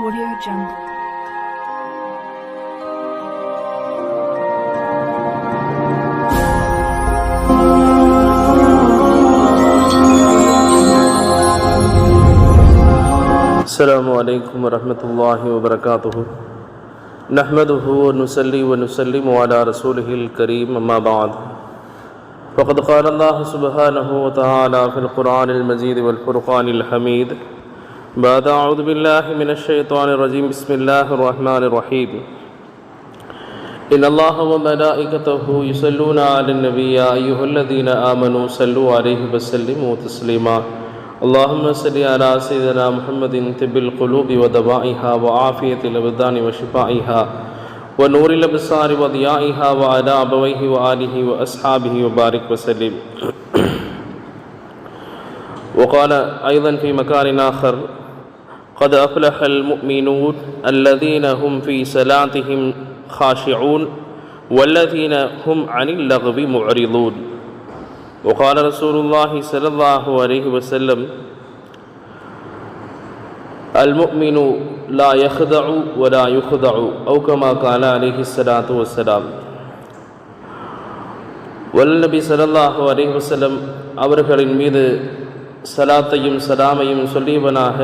Audio Jungle. السلام علیکم ورحمۃ اللہ وبرکاتہ۔ نحمد نسلی و نسلم علی رسول الکریم، اما بعد۔ فقد قال اللہ سبحانہ وتعالی فی القرآن المجید والفرقان الحمید۔ بعد أعوذ بالله من الشيطان الرجيم. بسم الله الرحمن الرحيم. إن الله وملائكته يصلون على النبي يا أيها الذين آمنوا صلوا عليه وسلموا تسليما. اللهم صل على سيدنا محمد طب القلوب ودوائها وعافية الأبدان وشفائها ونور الأبصار وضيائها وعلى أبويه وآله وأصحابه وبارك وسلم. وقال أيضا في مكان آخر قد أفلح المؤمنون الذين هم في صلاتهم خاشعون والذين هم عن اللغو معرضون وقال رسول الله صلى الله عليه وسلم المؤمن لا يخدع ولا يخدع أو كما قال عليه الصلاة والسلام வல்லநபி ஸல்லல்லாஹு அலைஹி வஸல்லம் அவர்களின் மீது சலாத்தையும் சலாமையும் சொல்லியவனாக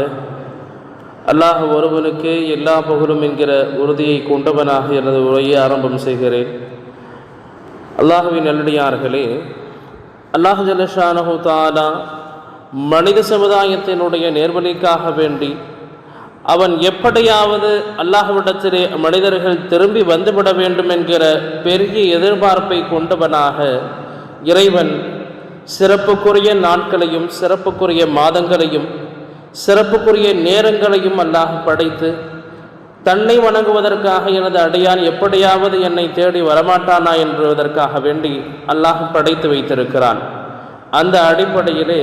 அல்லாஹ் ஒருவனுக்கு எல்லா புகழும் என்கிற உறுதியை கொண்டவனாக எனது உரையை ஆரம்பம் செய்கிறேன். அல்லாஹுவின் நல்லடியார்களே அல்லாஹ் ஜலஷானஹு தாலா மனித சமுதாயத்தினுடைய நேர்வழிக்காக வேண்டி அவன் எப்படியாவது அல்லாஹ்விடத்திலே மனிதர்கள் திரும்பி வந்துவிட வேண்டும் என்கிற பெரிய எதிர்பார்ப்பை கொண்டவனாக இறைவன் சிறப்புக்குரிய நாட்களையும் சிறப்புக்குரிய மாதங்களையும் சிறப்புக்குரிய நேரங்களையும் அல்லாஹ் படைத்து தன்னை வணங்குவதற்காக எனது அடியான் எப்படியாவது என்னை தேடி வரமாட்டானா என்பதற்காக வேண்டி அல்லாஹ் படைத்து வைத்திருக்கிறான். அந்த அடிப்படையிலே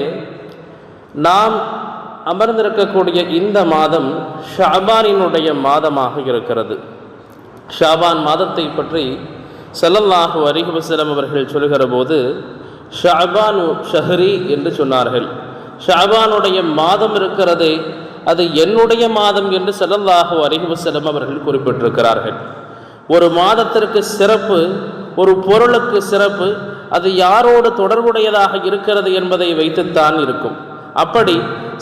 நாம் அமர்ந்திருக்கக்கூடிய இந்த மாதம் ஷாபானினுடைய மாதமாக இருக்கிறது. ஷாபான் மாதத்தை பற்றி செல்லல்லாஹு அலைஹி அவர்கள் சொல்கிற போது ஷாபான் ஷஹரி என்று சொன்னார்கள். ஷாபானுடைய மாதம் இருக்கிறதே. அது என்னுடைய மாதம் என்று செல்லல்லாக அலைஹி செல்லும் அவர்கள் குறிப்பிட்டிருக்கிறார்கள். ஒரு மாதத்திற்கு சிறப்பு ஒரு பொருளுக்கு சிறப்பு அது யாரோடு தொடர்புடையதாக இருக்கிறது என்பதை வைத்துத்தான் இருக்கும். அப்படி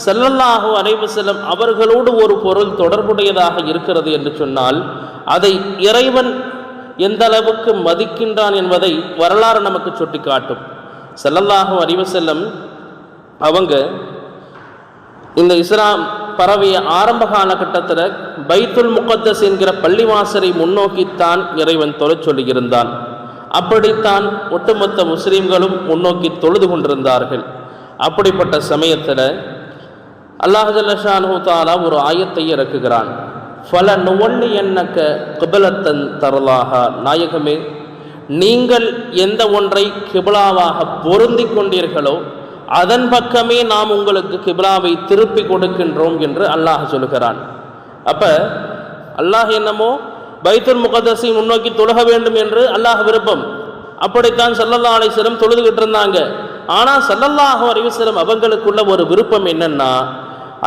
ஸல்லல்லாஹு அலைஹி செல்லும் அவர்களோடு ஒரு பொருள் தொடர்புடையதாக இருக்கிறது என்று சொன்னால் அதை இறைவன் எந்த அளவுக்கு மதிக்கின்றான் என்பதை வரலாறு நமக்கு சுட்டிக்காட்டும். செல்லல்லாகும் அறிவு செல்லும் அவங்க இந்த இஸ்லாம் பரவிய ஆரம்ப காலகட்டத்தில் பைத்துல் முகத்தஸ் என்கிற பள்ளிவாசலை முன்னோக்கித்தான் இறைவன் தொழச் சொல்லியிருந்தான். அப்படித்தான் ஒட்டுமொத்த முஸ்லீம்களும் முன்னோக்கி தொழுது கொண்டிருந்தார்கள். அப்படிப்பட்ட சமயத்தில் அல்லாஹு தாலா ஒரு ஆயத்தை இறக்குகிறான். பல நுவல்லி எண்ணக்க கிபலத்தன் தரலாக நாயகமே நீங்கள் எந்த ஒன்றை கிபிலாவாக பொருந்தி கொண்டீர்களோ அதன் பக்கமே நாம் உங்களுக்கு கிப்லாவை திருப்பி கொடுக்கின்றோம் என்று அல்லாஹ் சொல்கிறான். அப்போ அல்லாஹ் என்னமோ பைத்துல் முகதஸை முன்னோக்கி தொழுக வேண்டும் என்று அல்லாஹ் விருப்பம். அப்படித்தான் சல்லல்லா அலிஸ்லம் தொழுதுகிட்டு இருந்தாங்க. ஆனால் சல்லல்லாஹு அலிவசலம் அவங்களுக்குள்ள ஒரு விருப்பம் என்னன்னா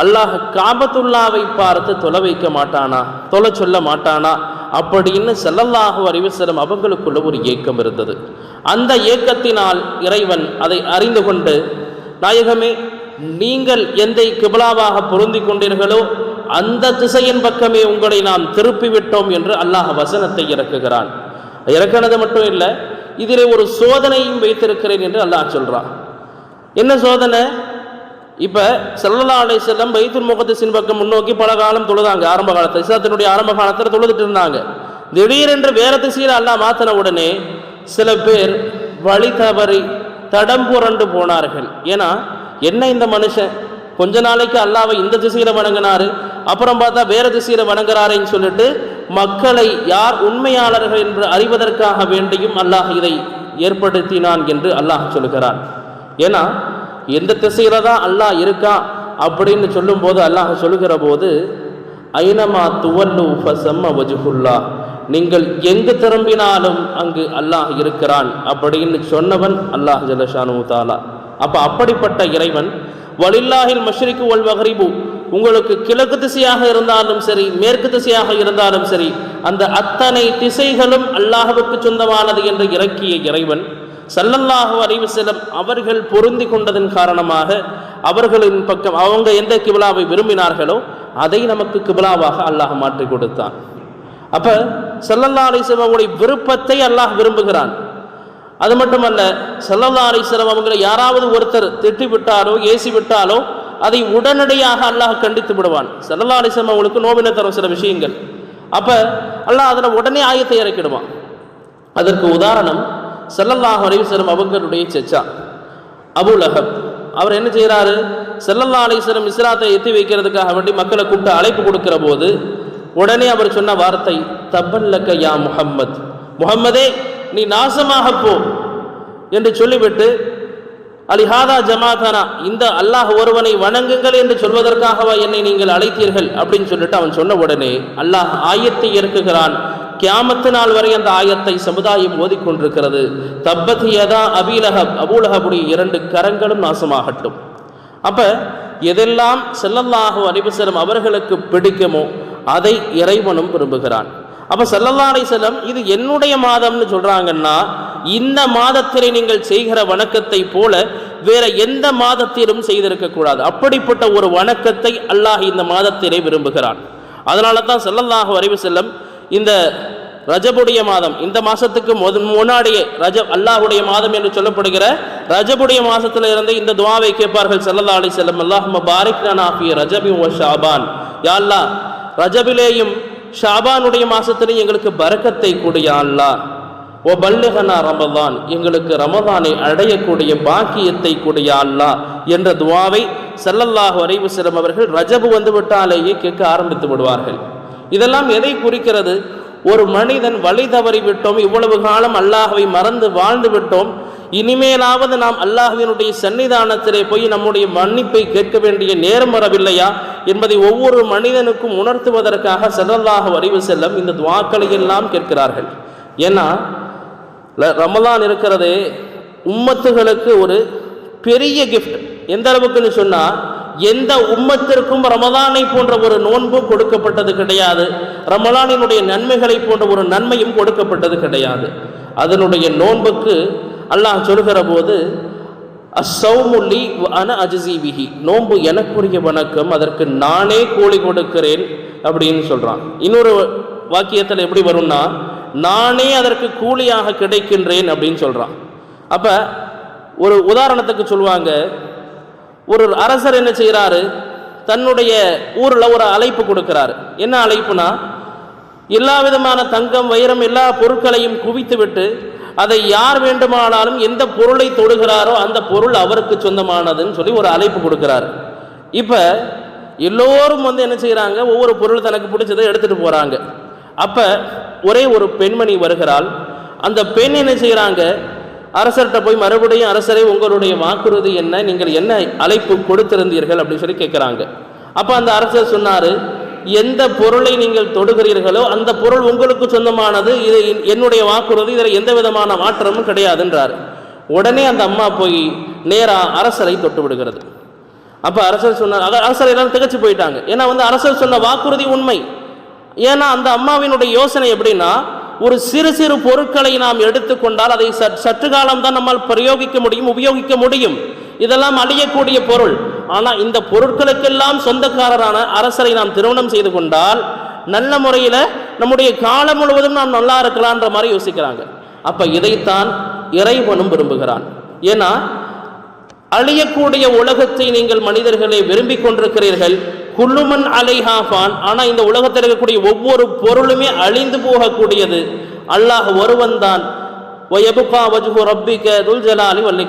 அல்லாஹ் காபத்துல்லாவை பார்த்து தொலை வைக்க மாட்டானா தொலை சொல்ல மாட்டானா? அப்படின்னு செல்லல்லாஹு அறிவசலம் அவங்களுக்குள்ள ஒரு ஏக்கம் இருந்தது. அந்த ஏக்கத்தினால் இறைவன் அதை அறிந்து கொண்டு நாயகமே நீங்கள் எந்தை கிபிலாவாக பொருந்தி கொண்டீர்களோ அந்த திசையின் பக்கமே உங்களை நாம் திருப்பி விட்டோம் என்று அல்லாஹ் வசனத்தை இறக்குகிறான். இறக்கினது மட்டும் இல்லை இதிலே ஒரு சோதனையும் வைத்திருக்கிறேன் என்று அல்லாஹ் சொல்கிறான் என்ன சோதனை? இப்போ செல்லல்லா அலை செல்லம் பைத்துல் முகத்தின் பக்கம் முன்னோக்கி பல காலம் தொழுதாங்க ஆரம்ப காலத்தில். இஸ்லாத்தினுடைய ஆரம்ப காலத்தில் தொழுதுட்டு இருந்தாங்க. திடீரென்று வேற திசையில் அல்லாஹ் மாற்றின உடனே சில பேர் வழி தவறி தடம் புரண்டு போனார்கள். ஏன்னா என்ன இந்த மனுஷன்? கொஞ்ச நாளைக்கு அல்லாவை இந்த திசையில வணங்கினாரு அப்புறம் பார்த்தா வேற திசையில வணங்குறாருன்னு சொல்லிட்டு மக்களை யார் உண்மையாளர்கள் என்று அறிவதற்காக வேண்டியும் அல்லாஹ் இதை ஏற்படுத்தினான் என்று அல்லாஹ் சொல்கிறான். ஏன்னா எந்த திசையில தான் அல்லாஹ் இருக்கா அப்படின்னு சொல்லும்போது அல்லாஹ் சொல்லுகிற போது ஐனமா துவல்லு ஃபசம்ம வஜுகுல்லா நீங்கள் எங்கு திரும்பினாலும் அங்கு அல்லாஹ் இருக்கிறான் அப்படின்னு சொன்னவன் அல்லாஹ் ஜலஷானு தாலா அப்போ அப்படிப்பட்ட இறைவன் வலில்லாஹில் மஷ்ரிக்கு ஒல் மஹரிபு உங்களுக்கு கிழக்கு திசையாக இருந்தாலும் சரி மேற்கு திசையாக இருந்தாலும் சரி அந்த அத்தனை திசைகளும் அல்லாஹ்வுக்கு சொந்தமானது என்று இறக்கிய இறைவன் சல்லல்லாஹு அறிவு வஸல்லம் அவர்கள் பொருந்தி கொண்டதன் காரணமாக அவர்களின் பக்கம் அவங்க எந்த கிபிலாவை விரும்பினார்களோ அதை நமக்கு கிபிலாவாக அல்லாஹ் மாற்றி கொடுத்தான். அப்ப செல்லல்லா அலிஸ்லம் அவங்களுடைய விருப்பத்தை அல்லாஹ் விரும்புகிறான். அது மட்டுமல்ல செல்லல்லா அலிஸ்லம் அவங்களை யாராவது ஒருத்தர் திட்டி விட்டாலோ ஏசி விட்டாலோ அதை உடனடியாக அல்லாஹ் கண்டித்து விடுவான். செல்லல்லா அலிஸ்லம் அவங்களுக்கு நோவின தரும் சில விஷயங்கள். அப்ப அல்லாஹ் அதில் உடனே ஆயத்தை இறக்கிடுவான். அதற்கு உதாரணம் செல்லல்லாஹ் அலிஸ்லம் அவங்களுடைய செச்சா அபு லஹப். அவர் என்ன செய்கிறாரு செல்லல்லா அலிஸ்லம் இஸ்லாத்தை எத்தி வைக்கிறதுக்காக வேண்டி மக்களை கூப்பிட்டு அழைப்பு கொடுக்கிற போது உடனே அவர் சொன்ன வார்த்தை தப்பல்லக்க யா முகம்மது முகம்மதே நீ நாசமாக போ. என்று சொல்லிவிட்டு அலிஹாதா ஜமாதானா இந்த அல்லாஹ் ஒருவனை வணங்குங்கள் என்று சொல்வதற்காகவா என்னை நீங்கள் அழைத்தீர்கள்? அப்படின்னு சொல்லிட்டு அவன் சொன்ன உடனே அல்லாஹ் ஆயத்தை இறக்குகிறான். கியாமத்து நாள் வரை அந்த ஆயத்தை சமுதாயம் ஓதிக்கொண்டிருக்கிறது. தப்பத்தியதா யதா அபீலஹப் அபூலஹபுடைய இரண்டு கரங்களும் நாசமாகட்டும். அப்ப எதெல்லாம் செல்லல்லாகும் அலிபசலம் அவர்களுக்கு பிடிக்குமோ அதை இறைவனும் விரும்புகிறான். அப்போ சல்லல்லா அலிசல்லம் இது என்னுடைய மாதம்னு சொல்கிறாங்கன்னா இந்த மாதத்திலே நீங்கள் செய்கிற வணக்கத்தை போல வேற எந்த மாதத்திலும் செய்திருக்கக்கூடாது அப்படிப்பட்ட ஒரு வணக்கத்தை அல்லாஹ் இந்த மாதத்திலே விரும்புகிறான். அதனால தான் சல்லல்லாஹு வரைவு செல்லம் இந்த ரஜபுடைய மாதம் இந்த மாசத்துக்கு முத முன்னாடியே ரஜ அல்லாஹுடைய மாதம் என்று சொல்லப்படுகிற ரஜபுடைய மாசத்துல இருந்து இந்த துவாவை கேட்பார்கள் செல்லல்லா அலி செல்லம் அல்லாஹ் பாரிக் நாஃபி ரஜபி ஓ ஷாபான். யா அல்லாஹ் ரஜபிலேயும் ஷாபானுடைய மாசத்திலையும் எங்களுக்கு பரக்கத்தை கூடிய அல்லா ஓ பல்லுகனா ரமதான் எங்களுக்கு ரமதானை அடையக்கூடிய பாக்கியத்தை கூடிய அல்லாஹ் என்ற துவாவை சல்லல்லாஹு வரைவு வஸல்லம் அவர்கள் ரஜபு வந்து விட்டாலேயே கேட்க ஆரம்பித்து விடுவார்கள். இதெல்லாம் எதை குறிக்கிறது? ஒரு மனிதன் வழி தவறி விட்டோம் இவ்வளவு காலம் அல்லாஹவை மறந்து வாழ்ந்து விட்டோம் இனிமேலாவது நாம் அல்லாஹுவினுடைய சன்னிதானத்திலே போய் நம்முடைய மன்னிப்பை கேட்க வேண்டிய நேரம் வரவில்லையா என்பதை ஒவ்வொரு மனிதனுக்கும் உணர்த்துவதற்காக சதல்லாக வரைவு செல்லும் இந்த துவாக்களை எல்லாம் கேட்கிறார்கள். ஏன்னா ரமலான் இருக்கிறதே உம்மத்துகளுக்கு ஒரு பெரிய கிஃப்ட் எந்த அளவுக்குன்னு சொன்னால் எந்த உம்மத்திற்கும் ரமலானை போன்ற ஒரு நோன்பும் கொடுக்கப்பட்டது கிடையாது. ரமலானினுடைய நன்மைகளை போன்ற ஒரு நன்மையும் கொடுக்கப்பட்டது கிடையாது. அதனுடைய நோன்புக்கு அல்லாஹ் சொல்கிற போது அசௌமுல்லி அன அஜிசிபிஹி நோன்பு எனக்குரிய வணக்கம் அதற்கு நானே கூலி கொடுக்கிறேன் அப்படின்னு சொல்கிறான் இன்னொரு வாக்கியத்தில் எப்படி வரும்னா நானே அதற்கு கூலியாக கிடைக்கின்றேன் அப்படின்னு சொல்கிறான் அப்போ ஒரு உதாரணத்துக்கு சொல்லுவாங்க ஒரு அரசர் என்ன செய்கிறாரு தன்னுடைய ஊரில் ஒரு அழைப்பு கொடுக்கிறாரு. என்ன அழைப்புனா எல்லா விதமான தங்கம் வைரம் எல்லா பொருட்களையும் குவித்துவிட்டு அதை யார் வேண்டுமானாலும் எந்த பொருளை தொடுகிறாரோ அந்த பொருள் அவருக்கு சொந்தமானதுன்னு சொல்லி ஒரு அழைப்பு கொடுக்கிறார். இப்போ எல்லோரும் வந்து என்ன செய்கிறாங்க ஒவ்வொரு பொருள் தனக்கு பிடிச்சதை எடுத்துகிட்டு போகிறாங்க அப்போ ஒரே ஒரு பெண்மணி வருகிறாள். அந்த பெண் என்ன செய்கிறாங்க அரசர்கிட்ட போய் மறுபடியும் அரசரை உங்களுடைய வாக்குறுதி என்ன? நீங்கள் என்ன அழைப்பு கொடுத்திருந்தீர்கள்? அப்படின்னு சொல்லி கேட்குறாங்க அப்போ அந்த அரசர் சொன்னார் எந்த பொருளை நீங்கள் தொடுகிறீர்களோ அந்த பொருள் உங்களுக்கு சொந்தமானது. இது என்னுடைய வாக்குறுதி. இதில் எந்த விதமான மாற்றமும் கிடையாதுன்றார். உடனே அந்த அம்மா போய் நேராக அரசரை தொட்டு விடுகிறது. அப்போ அரசர் சொன்னார் அரசர் எல்லாம் திகச்சு போயிட்டாங்க. ஏன்னா வந்து அரசர் சொன்ன வாக்குறுதி உண்மை. ஏன்னா அந்த அம்மாவினுடைய யோசனை எப்படின்னா ஒரு சிறு சிறு பொருட்களை நாம் எடுத்துக்கொண்டால் அதை சற்று காலம் தான் நம்மால் பிரயோகிக்க முடியும் உபயோகிக்க முடியும். இதெல்லாம் அழியக்கூடிய பொருள். ஆனால் இந்த பொருட்களுக்கெல்லாம் சொந்தக்காரரான அரசரை நாம் திருமணம் செய்து கொண்டால் நல்ல முறையில் நம்முடைய காலம் முழுவதும் நாம் நல்லா இருக்கலான்ற மாதிரி யோசிக்கிறாங்க. அப்போ இதைத்தான் இறைவனும் விரும்புகிறான். ஏன்னா அழியக்கூடிய உலகத்தை நீங்கள் மனிதர்களை விரும்பி கொண்டிருக்கிறீர்கள். குல்லுமன் அலைஹாஃபான். ஆனால் இந்த உலகத்தில் இருக்கக்கூடிய ஒவ்வொரு பொருளுமே அழிந்து போகக்கூடியது. அல்லாஹ் ஒருவன் தான் வயபுகா வஜ்ஹு ரப்பிக்க துல்ஜலாலி ஜலாலி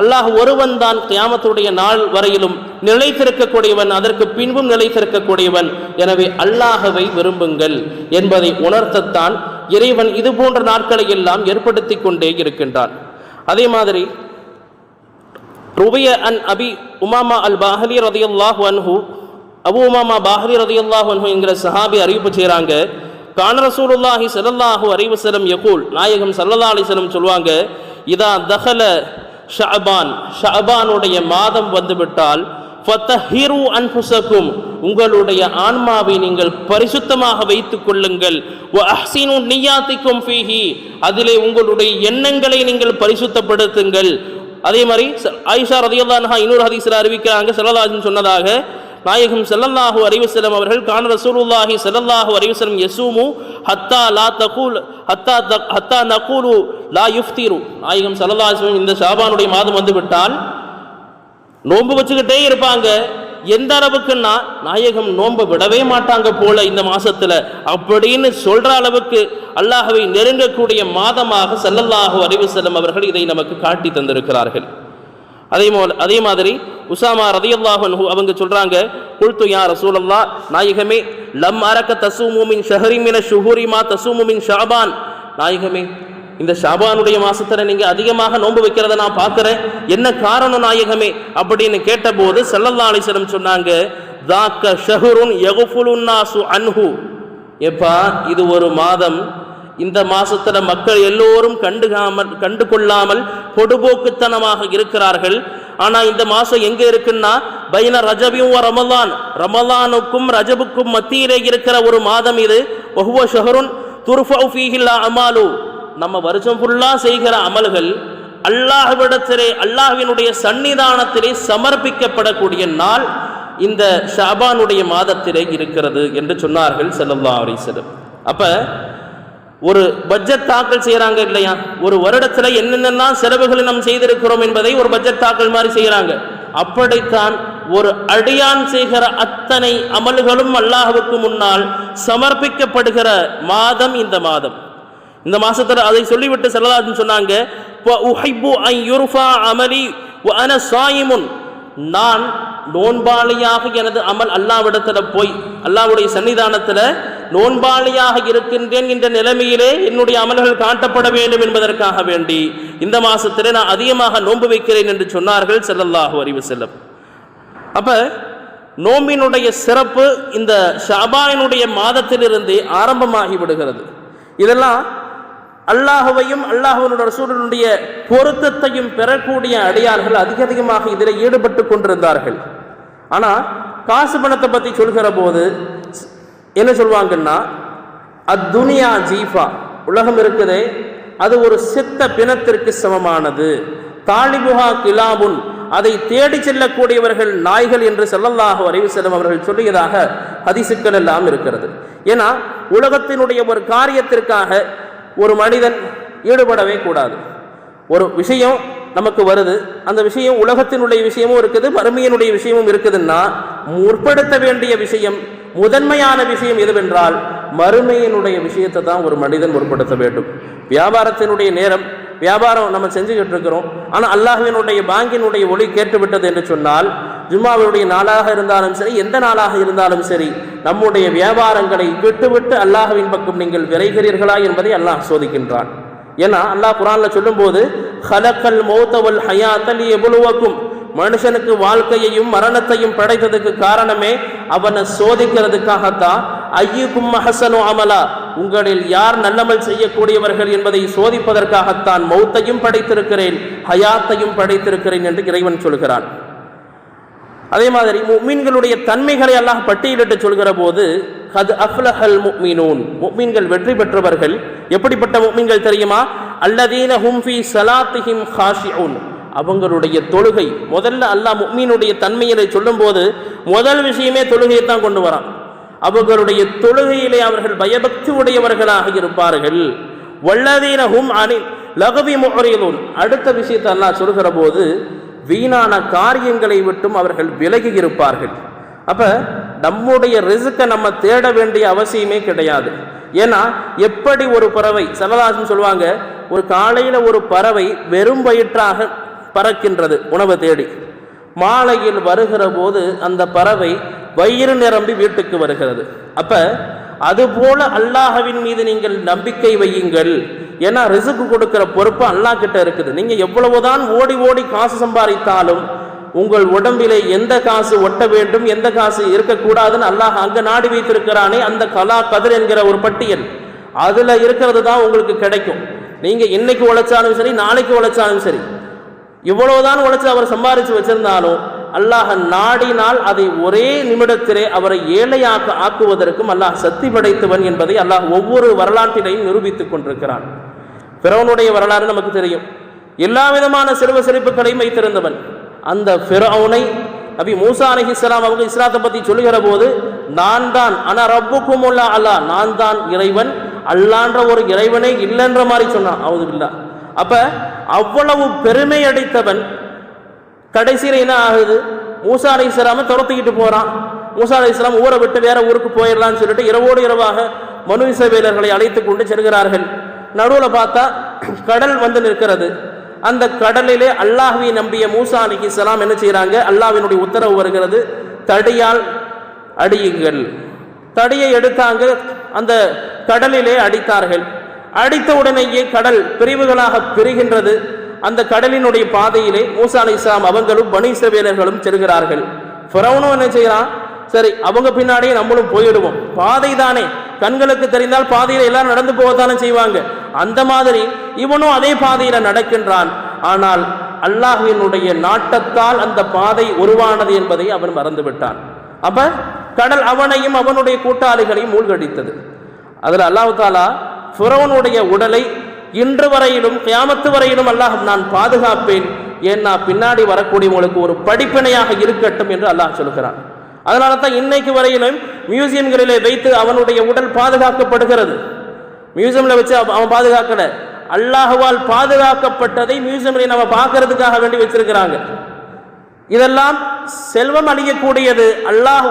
அல்லாஹ் ஒருவன் தான் கியாமத்துடைய நாள் வரையிலும் நிலைத்திருக்கக்கூடியவன் அதற்கு பின்பும் நிலைத்திருக்கக்கூடியவன். எனவே அல்லாஹவை விரும்புங்கள் என்பதை உணர்த்தத்தான் இறைவன் இது போன்ற நாட்களை எல்லாம் ஏற்படுத்தி கொண்டே இருக்கின்றான். அதே மாதிரி ருபிய அன் அபி உமாமா அல் பாஹலி ரதியல்லாஹு அன்ஹு அபு உமாமா பாஹலி ரதியல்லாஹு அன்ஹு என்கிற சஹாபி அறிவிப்பு செய்கிறாங்க கான ரசூலுல்லாஹி சல்லாஹூ அறிவு செலம் யகூல் நாயகம் சல்லல்லா அலிசலம் சொல்லுவாங்க இதா தஹல ஷஅபான் ஷஅபானுடைய மாதம் வந்துவிட்டால் ஃபத்தஹிரு அன்புசக்கும் உங்களுடைய ஆன்மாவை நீங்கள் பரிசுத்தமாக வைத்துக் கொள்ளுங்கள். அஹ்சினு நிய்யாத்திக்கும் ஃபீஹி அதிலே உங்களுடைய எண்ணங்களை நீங்கள் பரிசுத்தப்படுத்துங்கள். அதே மாதிரி ஐஷா ஆயிஷா இன்னொரு ஹதீஸ்ல அறிவிக்கிறாங்க செல்லதாஜன் சொன்னதாக நாயகம் செல்லல்லாஹு அறிவுசலம் அவர்கள் கான ரசூலுல்லாஹி செல்லல்லாஹு அறிவுசலம் வஸல்லம் ஹத்தா லா தகூல் ஹத்தா தக்- ஹத்தா நகூலு லா யுஃப்தீரு. நாயகம் ஸல்லல்லாஹு இந்த ஷாபானுடைய மாதம் வந்து விட்டால் நோன்பு வச்சுக்கிட்டே இருப்பாங்க. எந்த அளவுக்குன்னா நாயகம் நோன்பு விடவே மாட்டாங்க போல இந்த மாசத்துல. அப்படின்னு சொல்ற அளவுக்கு அல்லாஹவை நெருங்கக்கூடிய மாதமாக செல்லல்லாஹு அறிவு செல்லும் அவர்கள் இதை நமக்கு காட்டி தந்திருக்கிறார்கள். அதே மோ அதே மாதிரி உசாமா ரதியல்லாஹு அவங்க சொல்றாங்க குல்து யா ரசூலல்லாஹ் நாயகமே லம் அரக்க தசூமுமின் ஷஹரிமின ஷுஹூரிமா தசூமுமின் ஷாபான். நாயகமே இந்த ஷாபானுடைய மாசத்துல நீங்க அதிகமாக நோன்பு வைக்கிறத நான் பார்க்கிறேன். என்ன காரணம் நாயகமே? அப்படின்னு கேட்டபோது ஸல்லல்லாஹு அலைஹி வஸல்லம் சொன்னாங்க தாக்க ஷஹருன் யகுஃபுலுன் அன்ஹு. எப்பா இது ஒரு மாதம். இந்த மாசத்துல மக்கள் எல்லோரும் கண்டுகாமல் கண்டு கொள்ளாமல் பொடுபோக்குத்தனமாக இருக்கிறார்கள். ஆனா இந்த மாசம் எங்க இருக்குன்னா பைன ரஜபியும் ரமலான். ரமலானுக்கும் ரஜபுக்கும் மத்தியிலே இருக்கிற ஒரு மாதம் இது. ஒஹுவ ஷஹருன் துர்ஃபு அமாலு. நம்ம வருஷம் ஃபுல்லாக செய்கிற அமல்கள் அல்லாஹ்விடத்திலே அல்லாஹ்வினுடைய சன்னிதானத்திலே சமர்ப்பிக்கப்படக்கூடிய நாள் இந்த ஷாபானுடைய மாதத்திலே இருக்கிறது என்று சொன்னார்கள் செல்லல்லா அலைஹி அப்போ ஒரு பட்ஜெட் தாக்கல் செய்கிறாங்க இல்லையா? ஒரு வருடத்தில் என்னென்னலாம் செலவுகளை நாம் செய்திருக்கிறோம் என்பதை ஒரு பட்ஜெட் தாக்கல் மாதிரி செய்கிறாங்க அப்படித்தான் ஒரு அடியான் செய்கிற அத்தனை அமல்களும் அல்லாஹுக்கு முன்னால் சமர்ப்பிக்கப்படுகிற மாதம் இந்த மாதம். இந்த மாசத்துல அதை சொல்லிவிட்டு செல்லலாதுன்னு சொன்னாங்க. அமலி அன சாயிமுன். நான் நோன்பாளியாக எனது அமல் அல்லாவிடத்தில் போய் அல்லாவுடைய சன்னிதானத்தில் நோன்பாளியாக இருக்கின்றேன் என்ற நிலைமையிலே என்னுடைய அமல்கள் காட்டப்பட வேண்டும் என்பதற்காக வேண்டி இந்த மாதத்தில் நான் அதிகமாக நோன்பு வைக்கிறேன் என்று சொன்னார்கள் ஸல்லல்லாஹு அறிவு செல்லும் அப்போ நோம்பினுடைய சிறப்பு இந்த ஷபாயினுடைய மாதத்திலிருந்தே ஆரம்பமாகி விடுகிறது. இதெல்லாம் அல்லாஹுவையும் அல்லாஹுவனுடைய ரசூலினுடைய பொருத்தத்தையும் பெறக்கூடிய அடியார்கள் அதிக அதிகமாக இதில் ஈடுபட்டு கொண்டிருந்தார்கள். ஆனால் காசு பணத்தை பற்றி சொல்கிற போது என்ன சொல்லுவாங்கன்னா அத்துனியா ஜீஃபா உலகம் இருக்குதே அது ஒரு சித்த பிணத்திற்கு சமமானது. தாலிபுஹா கிலாபுன் அதை தேடி செல்லக்கூடியவர்கள் நாய்கள் என்று செல்லல்லாக வரைவு செல்லும் அவர்கள் சொல்லியதாக ஹதிசுக்கள் எல்லாம் இருக்கிறது. ஏன்னா உலகத்தினுடைய ஒரு காரியத்திற்காக ஒரு மனிதன் ஈடுபடவே கூடாது. ஒரு விஷயம் நமக்கு வருது அந்த விஷயம் உலகத்தினுடைய விஷயமும் இருக்குது மறுமையினுடைய விஷயமும் இருக்குதுன்னா முற்படுத்த வேண்டிய விஷயம் முதன்மையான விஷயம் எதுவென்றால் மறுமையினுடைய விஷயத்தை தான் ஒரு மனிதன் முற்படுத்த வேண்டும். வியாபாரத்தினுடைய நேரம் வியாபாரம் நம்ம செஞ்சுக்கிட்டு இருக்கிறோம் ஆனால் அல்லாஹ்வினுடைய பாங்கினுடைய ஒளி கேட்டுவிட்டது என்று சொன்னால் ஜும்மாவினுடைய நாளாக இருந்தாலும் சரி எந்த நாளாக இருந்தாலும் சரி நம்முடைய வியாபாரங்களை விட்டுவிட்டு அல்லாஹுவின் பக்கம் நீங்கள் விரைகிறீர்களா என்பதை அல்லாஹ் சோதிக்கின்றான். ஏன்னா அல்லாஹ் குரானில் சொல்லும்போது ஹலக்கல் மௌத்தவல் ஹயாத்தல் எவ்வளவுக்கும் மனுஷனுக்கு வாழ்க்கையையும் மரணத்தையும் படைத்ததுக்கு காரணமே அவனை சோதிக்கிறதுக்காகத்தான் ஐயுக்கும் மஹசனு அமலா. உங்களில் யார் நல்லமல் செய்யக்கூடியவர்கள் என்பதை சோதிப்பதற்காகத்தான் மௌத்தையும் படைத்திருக்கிறேன் ஹயாத்தையும் படைத்திருக்கிறேன் என்று இறைவன் சொல்கிறான். அதே மாதிரி முக்மீன்களுடைய தன்மைகளை அல்லாஹ் பட்டியலிட்டு சொல்கிற போது கது அஃப்லஹல் முக்மீனூன். முக்மீன்கள் வெற்றி பெற்றவர்கள். எப்படிப்பட்ட முக்மீன்கள் தெரியுமா? அல்லதீன ஹும்ஃபி சலாத்திஹிம் ஹாஷியூன் அவங்களுடைய தொழுகை. முதல்ல அல்லாஹ் முக்மீனுடைய தன்மையை சொல்லும்போது முதல் விஷயமே தொழுகையை தான் கொண்டு வரான். அவர்களுடைய தொழுகையிலே அவர்கள் பயபக்தி உடையவர்களாக இருப்பார்கள். வல்லதீன அணி லகவி முறையிலும் அடுத்த விஷயத்தை அல்லாஹ் சொல்கிற போது வீணான காரியங்களை விட்டும் அவர்கள் விலகி இருப்பார்கள். அப்போ நம்முடைய ரிசுக்கை நம்ம தேட வேண்டிய அவசியமே கிடையாது. ஏன்னா எப்படி ஒரு பறவை சரதாசன் சொல்லுவாங்க ஒரு காலையில் ஒரு பறவை வெறும் வயிற்றாக பறக்கின்றது உணவை தேடி. மாலையில் வருகிற போது அந்த பறவை வயிறு நிரம்பி வீட்டுக்கு வருகிறது. அப்ப அதுபோல அல்லாஹவின் மீது நீங்கள் நம்பிக்கை வையுங்கள் ஏன்னா ரிசுக்கு கொடுக்கிற பொறுப்பு அல்லாஹ் கிட்ட இருக்குது. நீங்க எவ்வளவுதான் ஓடி ஓடி காசு சம்பாதித்தாலும் உங்கள் உடம்பிலே எந்த காசு ஒட்ட வேண்டும் எந்த காசு இருக்கக்கூடாதுன்னு அல்லாஹ் அங்க நாடி வைத்திருக்கிறானே அந்த கலா கதிர் என்கிற ஒரு பட்டியல். அதுல இருக்கிறது தான் உங்களுக்கு கிடைக்கும். நீங்க இன்னைக்கு உழைச்சாலும் சரி நாளைக்கு உழைச்சாலும் சரி. இவ்வளவுதான் உழைச்சு அவர் சம்பாதிச்சு வச்சிருந்தாலும் அல்லாஹ் நாடினால் அதை ஒரே நிமிடத்திலே அவரை ஏழையாக்க ஆக்குவதற்கும் அல்லாஹ் சக்தி படைத்தவன் என்பதை அல்லாஹ் ஒவ்வொரு வரலாற்றிலையும் நிரூபித்துக் கொண்டிருக்கிறான். பிறவனுடைய வரலாறு நமக்கு தெரியும். எல்லா விதமான சிறுவ சிறப்புகளையும் வைத்திருந்தவன். அந்த பிறவனை நபி மூசா அலிஹிஸ்லாம் அவங்க இஸ்லாத்தை பத்தி சொல்லுகிற போது நான் தான் ஆனா ரப்புக்கும் அல்லா நான் தான் இறைவன் அல்லான்ற ஒரு இறைவனே இல்லைன்ற மாதிரி சொன்னான். அவது இல்லா அப்ப அவ்வளவு பெருமை அடைத்தவன் கடைசியில் என்ன ஆகுது? மூசா அலை இஸ்லாம துரத்திக்கிட்டு போறான். மூசா அலை இஸ்லாம் ஊரை விட்டு வேற ஊருக்கு போயிடலாம்னு சொல்லிட்டு இரவோடு இரவாக மனு இசைவேலர்களை அழைத்து கொண்டு செல்கிறார்கள். நடுவில் பார்த்தா கடல் வந்து நிற்கிறது. அந்த கடலிலே அல்லாஹுவை நம்பிய மூசா அலி இஸ்லாம் என்ன செய்கிறாங்க அல்லாஹினுடைய உத்தரவு வருகிறது தடியால் அடியுங்கள். தடியை எடுத்தாங்க அந்த கடலிலே அடித்தார்கள். அடித்த உடனேயே கடல் பிரிவுகளாக பிரிகின்றது. அந்த கடலினுடைய பாதையிலே மூசா அலி இஸ்லாம் அவங்களும் பனி செல்கிறார்கள். ஃபிரௌனும் என்ன செய்யறான் சரி அவங்க பின்னாடியே நம்மளும் போயிடுவோம். பாதை தானே. கண்களுக்கு தெரிந்தால் பாதையில் எல்லாரும் நடந்து போகத்தானே செய்வாங்க. அந்த மாதிரி இவனும் அதே பாதையில் நடக்கின்றான். ஆனால் அல்லாஹினுடைய நாட்டத்தால் அந்த பாதை உருவானது என்பதை அவன் மறந்து விட்டான் அப்ப கடல் அவனையும் அவனுடைய கூட்டாளிகளையும் மூழ்கடித்தது. அதில் அல்லாஹ் தாலா ஃபிரௌனுடைய உடலை இன்று வரையிலும் கியாமத்து வரையிலும் அல்லாஹ் நான் பாதுகாப்பேன். ஏன்னா பின்னாடி வரக்கூடியவங்களுக்கு ஒரு படிப்பினையாக இருக்கட்டும் என்று அல்லாஹ் சொல்கிறான். அதனால தான் இன்னைக்கு வரையிலும் மியூசியம்களிலே வைத்து அவனுடைய உடல் பாதுகாக்கப்படுகிறது. மியூசியமில் வச்சு அவன் பாதுகாக்கல. அல்லாஹுவால் பாதுகாக்கப்பட்டதை மியூசியமில் நம்ம பார்க்கறதுக்காக வேண்டி வச்சிருக்கிறாங்க. இதெல்லாம் செல்வம் அழியக்கூடியது. அல்லாஹ்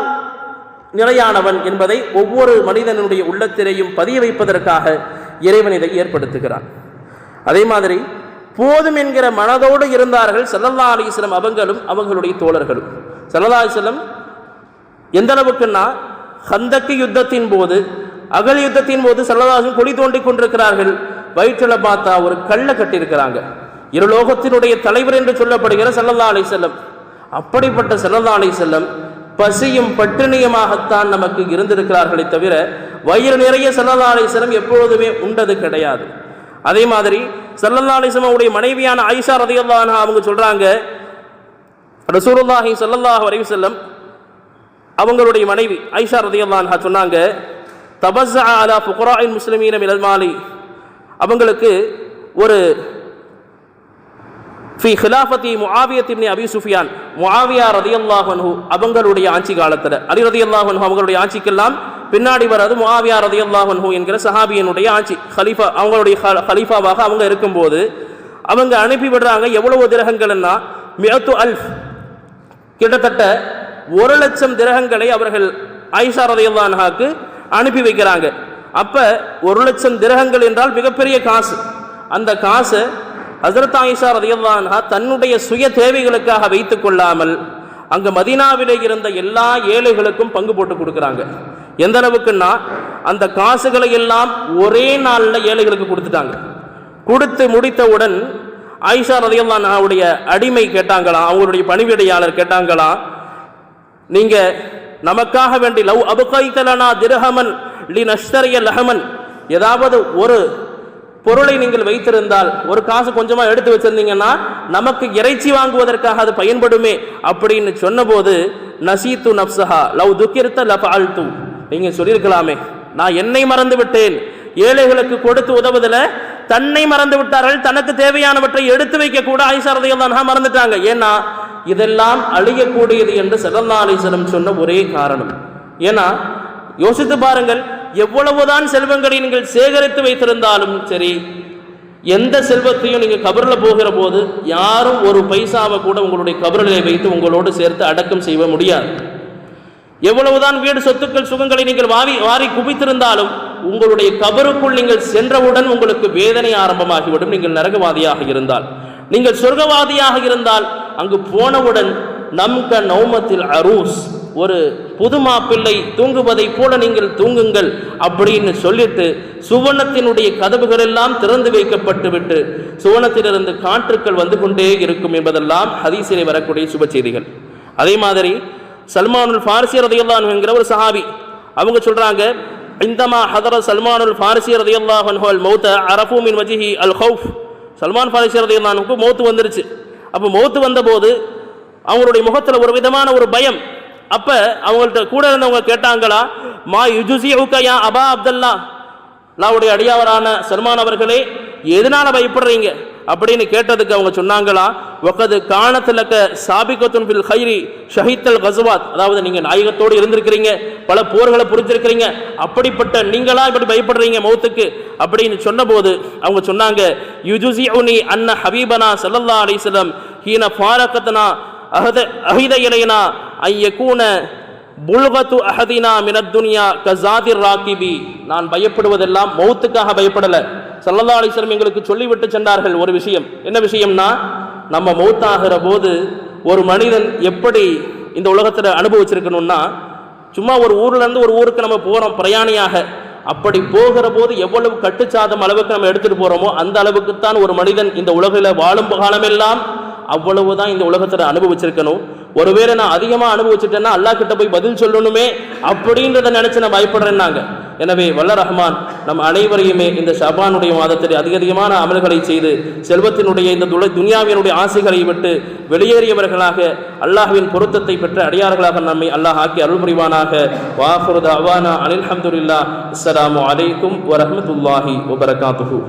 நிலையானவன் என்பதை ஒவ்வொரு மனிதனுடைய உள்ளத்திலேயும் பதிய வைப்பதற்காக இறைவன் இதை ஏற்படுத்துகிறான். அதே மாதிரி போதும் என்கிற மனதோடு இருந்தார்கள் சல்லல்லா அலிஸ்லம் அவங்களும் அவங்களுடைய தோழர்களும். சல்லல்லா அலிஸ்லம் எந்த அளவுக்குன்னா ஹந்தக்கு யுத்தத்தின் போது அகல் யுத்தத்தின் போது சல்லதாசும் குழி தோண்டி கொண்டிருக்கிறார்கள். வயிற்றில் பார்த்தா ஒரு கல்லை கட்டியிருக்கிறாங்க. இருலோகத்தினுடைய தலைவர் என்று சொல்லப்படுகிற சல்லல்லா அலி செல்லம் அப்படிப்பட்ட சல்லல்லா அலி செல்லம் பசியும் பட்டினியுமாகத்தான் நமக்கு இருந்திருக்கிறார்களே தவிர வயிறு நிறைய சல்லல்லா எப்பொழுதுமே உண்டது கிடையாது. அதே மாதிரி சல்லல்லா அவருடைய மனைவியான ஆயிஷா ரதியல்லாஹு அவங்க சொல்கிறாங்க ரசூருல்லாஹி ஸல்லல்லாஹு வரைவு செல்லம் அவங்களுடைய மனைவி ஐஷா ரதியல்லாஹு சொன்னாங்க தபஸ் அலா ஃபுகராஇல் முஸ்லிமீன மினல் அவங்களுக்கு ஒரு ஃபி ஹிலாஃபத்தி முஆவியத் அபி சுஃபியான். முஆவியா ரதியல்லாஹு அன்ஹு அவங்களுடைய ஆட்சி காலத்தில். அலி ரதியல்லாஹு அன்ஹு அவங்களுடைய ஆட்சிக்கெல்லாம் பின்னாடி வர்றது முஆவியா ரதியல்லாஹு அன்ஹு என்கிற சஹாபியனுடைய ஆட்சி. ஹலீஃபா அவங்களுடைய ஹலீஃபாவாக அவங்க இருக்கும்போது அவங்க அனுப்பி விடுறாங்க எவ்வளவு திரகங்கள்னா மியத்து அல்ஃப். கிட்டத்தட்ட ஒரு லட்சம் திரகங்களை அவர்கள் ஐஷா ரதையல்லான்ஹாக்கு அனுப்பி வைக்கிறாங்க. அப்போ ஒரு லட்சம் திரகங்கள் என்றால் மிகப்பெரிய காசு. அந்த காசை ஹசரத் ஆயிஷா ரதியல்லான்ஹா தன்னுடைய சுய தேவைகளுக்காக வைத்துக் கொள்ளாமல் அங்க மதினாவிலே இருந்த எல்லா ஏழைகளுக்கும் பங்கு போட்டு கொடுக்குறாங்க. எந்த அளவுக்குன்னா அந்த காசுகளை எல்லாம் ஒரே நாளில் ஏழைகளுக்கு கொடுத்துட்டாங்க. கொடுத்து முடித்தவுடன் ஆயிஷா ரதியல்லாவுடைய அடிமை கேட்டாங்களாம் அவங்களுடைய பணிவிடையாளர் கேட்டாங்களாம் நீங்கள் நமக்காக வேண்டி லவ் அபுகைத்தலனா திரஹமன் லி நஷ்தரிய லஹமன் ஏதாவது ஒரு பொருளை நீங்கள் வைத்திருந்தால் ஒரு காசு கொஞ்சமா எடுத்து வச்சிருந்தீங்கன்னா நமக்கு இறைச்சி வாங்குவதற்காக அது பயன்படுமே அப்படின்னு சொன்னபோது நசீத்து நப்சஹா லவ் துக்கிருத்த லப் ஆழ்த்து நீங்கள் சொல்லியிருக்கலாமே. நான் என்னை மறந்து விட்டேன் ஏழைகளுக்கு கொடுத்து உதவுதல தன்னை மறந்து விட்டார்கள் தனக்கு தேவையானவற்றை எடுத்து வைக்க கூட ஆயிஷா மறந்துட்டாங்க. ஏன்னா இதெல்லாம் அழியக்கூடியது என்று சதல்லா அலிசலம் சொன்ன ஒரே காரணம். ஏன்னா யோசித்து பாருங்கள் எவ்வளவுதான் செல்வங்களை நீங்கள் சேகரித்து வைத்திருந்தாலும் சரி எந்த செல்வத்தையும் நீங்கள் கபரில் போகிற போது யாரும் ஒரு பைசாவை கூட உங்களுடைய கபரிலே வைத்து உங்களோடு சேர்த்து அடக்கம் செய்ய முடியாது. எவ்வளவுதான் வீடு சொத்துக்கள் சுகங்களை நீங்கள் வாரி வாரி குவித்திருந்தாலும் உங்களுடைய கபருக்குள் நீங்கள் சென்றவுடன் உங்களுக்கு வேதனை ஆரம்பமாகிவிடும். நீங்கள் நரகவாதியாக இருந்தால். நீங்கள் சொர்க்கவாதியாக இருந்தால் அங்கு போனவுடன் நம்க நௌமத்தில் அரூஸ். ஒரு புது மாப்பிள்ளை தூங்குவதைப் போல நீங்கள் தூங்குங்கள் அப்படின்னு சொல்லிட்டு சுவனத்தினுடைய கதவுகள் எல்லாம் திறந்து வைக்கப்பட்டு விட்டு சுவனத்திலிருந்து காற்றுக்கள் வந்து கொண்டே இருக்கும் என்பதெல்லாம் ஹதீசிலே வரக்கூடிய சுப செய்திகள். அதே மாதிரி சல்மானுல் ஃபாரிசி ரதையல்லான் என்கிற ஒரு சஹாபி அவங்க சொல்றாங்க இந்தமா ஹதர சல்மானுல் ஃபாரிசி ரதியல்லாஹு அன்ஹு மௌத்த அரஃபு மின் வஜிஹி அல் ஹவுஃப் சல்மான் ஃபாரிசி ரதையல்லானுக்கு மௌத்து வந்துருச்சு. அப்போ மௌத்து வந்தபோது அவங்களுடைய முகத்தில் ஒரு விதமான ஒரு பயம் அப்ப அவங்கள்ட்ட கூட இருந்தவங்க கேட்டாங்களா மா யுஜுசி அபா அப்துல்லா. அல்லாவுடைய அடியாவரான சல்மான் அவர்களே எதனால பயப்படுறீங்க? அப்படின்னு கேட்டதுக்கு அவங்க சொன்னாங்களா ஒக்கது காணத்திலக்க சாபிகத்துன் பில் ஹைரி ஷஹித்தல் கசுவாத் அதாவது நீங்கள் நாயகத்தோடு இருந்திருக்கிறீங்க பல போர்களை புரிஞ்சிருக்கிறீங்க அப்படிப்பட்ட நீங்களா இப்படி பயப்படுறீங்க மௌத்துக்கு அப்படின்னு சொன்னபோது அவங்க சொன்னாங்க யுஜுசி உனி அன்ன ஹபீபனா சல்லல்லா அலிஸ்லம் ஹீன ஃபாரகத்னா அஹத அஹித இலையனா ஐயக்கூன புல்கத்து அஹதினா மினத்துனியா கசாதிர் ராக்கிபி நான் பயப்படுவதெல்லாம் மௌத்துக்காக பயப்படலை. சல்லல்லா அலிஸ்லம் எங்களுக்கு சொல்லிவிட்டு சென்றார்கள். ஒரு விஷயம். என்ன விஷயம்னா நம்ம மௌத்தாகிற போது ஒரு மனிதன் எப்படி இந்த உலகத்தில் அனுபவிச்சிருக்கணும்னா சும்மா ஒரு ஊர்லேருந்து ஒரு ஊருக்கு நம்ம போகிறோம் பிரயாணியாக. அப்படி போகிற போது எவ்வளவு கட்டுச்சாதம் அளவுக்கு நம்ம எடுத்துகிட்டு போகிறோமோ அந்த அளவுக்குத்தான் ஒரு மனிதன் இந்த உலகில் வாழும் காலமெல்லாம் அவ்வளவுதான் இந்த உலகத்தில் அனுபவிச்சிருக்கணும். ஒருவேளை நான் அதிகமாக அனுபவிச்சுட்டேன்னா அல்லாஹ் கிட்ட போய் பதில் சொல்லணுமே அப்படின்றத நினைச்சு நான் பயப்படுறேன்னாங்க எனவே வல்ல ரஹ்மான் நம் அனைவரையுமே இந்த ஷபானுடைய மாதத்தில் அதிக அதிகமான அமல்களை செய்து செல்வத்தினுடைய இந்த துல துனியாவினுடைய ஆசைகளை விட்டு வெளியேறியவர்களாக அல்லாஹ்வின் பொருத்தத்தை பெற்ற அடியார்களாக நம்மை அல்லாஹ் ஆக்கி அருள் புரிவானாக. வாஃபுருத அவானா அனில் அஹமதுல்லா அஸ்லாம் அலைக்கும் வரமத்துல்லாஹி வபரகாத்துஹூ.